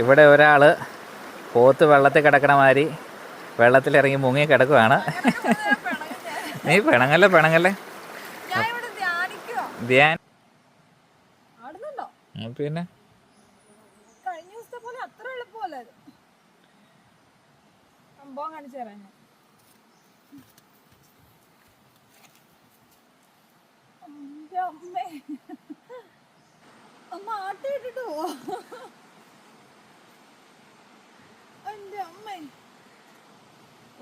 ഇവിടെ ഒരാൾ പോത്ത് വെള്ളത്തിൽ കിടക്കണ മാതിരി വെള്ളത്തിലിറങ്ങി മുങ്ങി കിടക്കുവാണ്. നീ പിണങ്ങല്ലേ പിണങ്ങല്ലേ? ധ്യാൻ പിന്നെ? അമ്മ. പോലെ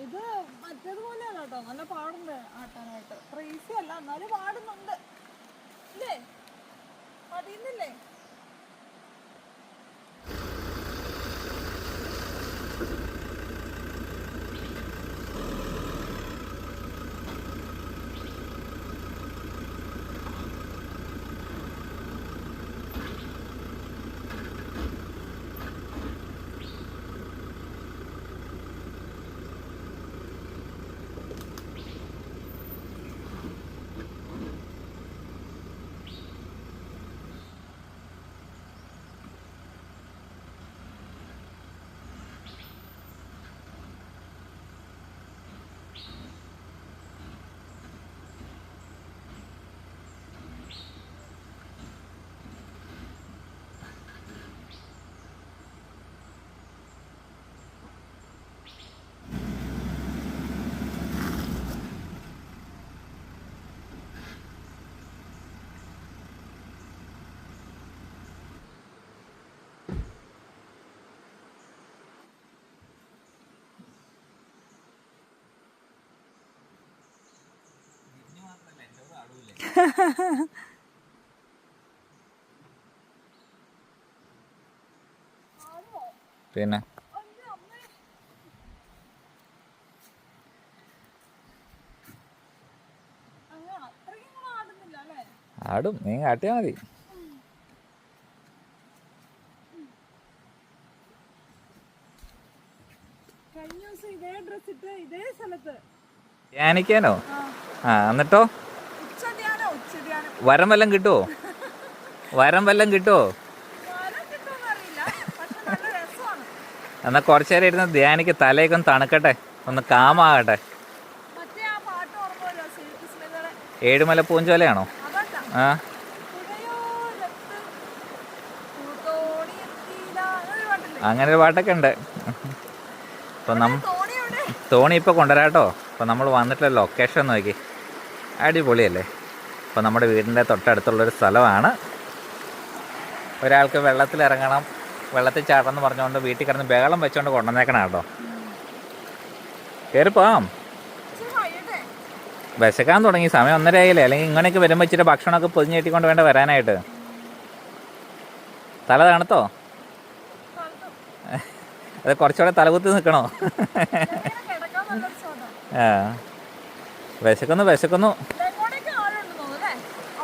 ഇത് മറ്റേതുപോലെയല്ല കേട്ടോ. നല്ല പാടുണ്ട് ആട്ടാനായിട്ട്. പിന്നെ? ആടും. നീ കാട്ടിയാ മതി. ഞാനിക്കാനോ ആ എന്നിട്ടോ? വരം വല്ലം കിട്ടുമോ വരം വല്ലം കിട്ടുമോ എന്നാ കുറച്ചു നേരം ഇരുന്ന് ധ്യാനിക്ക് തലയൊക്കെ ഒന്ന് തണുക്കട്ടെ ഒന്ന് കാമാകട്ടെ. ഏഴുമല പൂഞ്ചോലയാണോ? ആ. അങ്ങനെ ഒരു പാട്ടൊക്കെ ഉണ്ട്. ഇപ്പൊ നം തോണി ഇപ്പൊ കൊണ്ടുവരാട്ടോ. അപ്പോൾ നമ്മൾ വന്നിട്ടുള്ള ലൊക്കേഷൻ നോക്കി. അടിപൊളിയല്ലേ? അപ്പോൾ നമ്മുടെ വീടിന്റെ തൊട്ടടുത്തുള്ളൊരു സ്ഥലമാണ്. ഒരാൾക്ക് വെള്ളത്തിൽ ഇറങ്ങണം വെള്ളത്തിൽ ചാടണം എന്ന് പറഞ്ഞുകൊണ്ട് വീട്ടിൽ കിടന്ന് ബഹളം വെച്ചുകൊണ്ട് കൊണ്ടുവന്നേക്കണം കേട്ടോ. കയറിപ്പോം വിശക്കാൻ തുടങ്ങി. സമയം ഒന്നര ആയില്ലേ അല്ലെങ്കിൽ ഇങ്ങനെയൊക്കെ വരുമ്പോൾ ഇച്ചിരി ഭക്ഷണമൊക്കെ പൊതിഞ്ഞ് കെട്ടിക്കൊണ്ട് വേണ്ട വരാനായിട്ട്. തല തണുത്തോ. അത് കുറച്ചുകൂടെ തലകുത്തി നിൽക്കണോ? വിശക്കുന്നു വിശക്കുന്നു.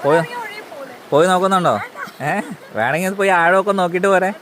പോയോ? പോയി നോക്കുന്നുണ്ടോ? ഏ? വേണമെങ്കിൽ പോയി ആഴമൊക്കെ നോക്കിയിട്ട് പോരെ.